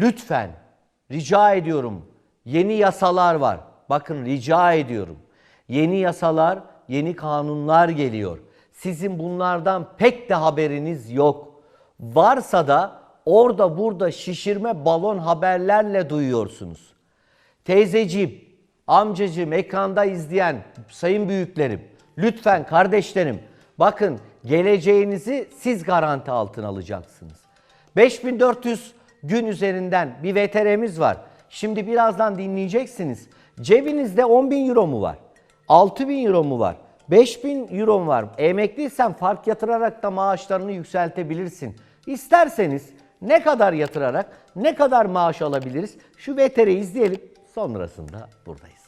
lütfen rica ediyorum yeni yasalar var. Bakın rica ediyorum. Yeni yasalar, yeni kanunlar geliyor. Sizin bunlardan pek de haberiniz yok. Varsa da orada burada şişirme balon haberlerle duyuyorsunuz. Teyzeciğim, amcacığım, ekranda izleyen sayın büyüklerim, lütfen kardeşlerim, bakın geleceğinizi siz garanti altına alacaksınız. 5400 gün üzerinden bir VTR'miz var. Şimdi birazdan dinleyeceksiniz. Cebinizde 10 bin euro mu var? 6 bin euro mu var? 5 bin euro mu var? Emekliysen fark yatırarak da maaşlarını yükseltebilirsin. İsterseniz ne kadar yatırarak ne kadar maaş alabiliriz? Şu VTR'yi izleyelim. Sonrasında buradayız.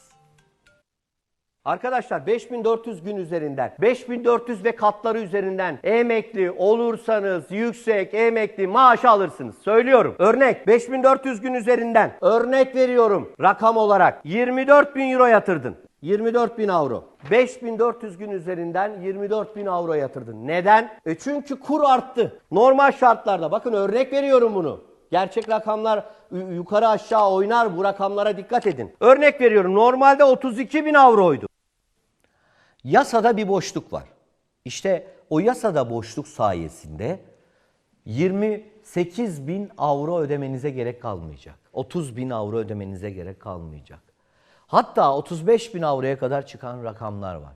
Arkadaşlar 5400 gün üzerinden, 5400 ve katları üzerinden emekli olursanız yüksek emekli maaş alırsınız. Söylüyorum. Örnek 5400 gün üzerinden örnek veriyorum rakam olarak 24 bin euro yatırdın. 24 bin avro. 5400 gün üzerinden 24 bin avro yatırdın. Neden? E çünkü kur arttı. Normal şartlarda bakın örnek veriyorum bunu. Gerçek rakamlar yu- yukarı aşağı oynar bu rakamlara dikkat edin. Örnek veriyorum normalde 32 bin avroydu. Yasada bir boşluk var. İşte o yasada boşluk sayesinde 28 bin avro ödemenize gerek kalmayacak. 30 bin avro ödemenize gerek kalmayacak. Hatta 35 bin avroya kadar çıkan rakamlar var.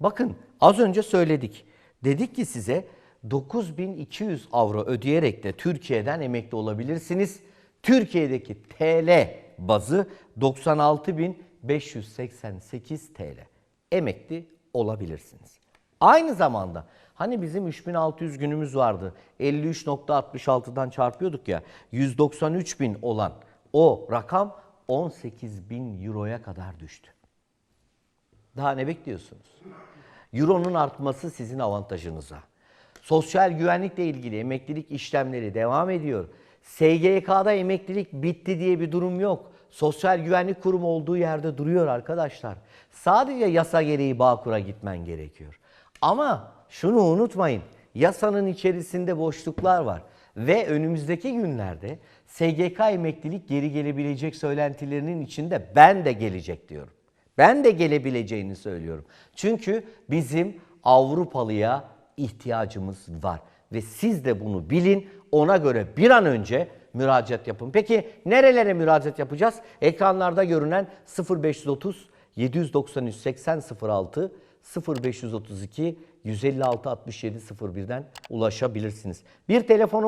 Bakın az önce söyledik. Dedik ki size 9200 avro ödeyerek de Türkiye'den emekli olabilirsiniz. Türkiye'deki TL bazı 96.588 TL. Emekli olabilirsiniz. Aynı zamanda hani bizim 3600 günümüz vardı. 53.66'dan çarpıyorduk ya. 193 bin olan o rakam 18 bin euroya kadar düştü. Daha ne bekliyorsunuz? Euronun artması sizin avantajınıza. Sosyal güvenlikle ilgili emeklilik işlemleri devam ediyor. SGK'da emeklilik bitti diye bir durum yok. Sosyal güvenlik kurumu olduğu yerde duruyor arkadaşlar. Sadece yasa gereği Bağkur'a gitmen gerekiyor. Ama şunu unutmayın. Yasanın içerisinde boşluklar var. Ve önümüzdeki günlerde SGK emeklilik geri gelebilecek söylentilerinin içinde ben de gelecek diyorum. Ben de gelebileceğini söylüyorum. Çünkü bizim Avrupalıya ihtiyacımız var. Ve siz de bunu bilin. Ona göre bir an önce müracaat yapın. Peki nerelere müracaat yapacağız? Ekranlarda görünen 0530 793 8006 0532 156 67 01'den ulaşabilirsiniz. Bir telefonu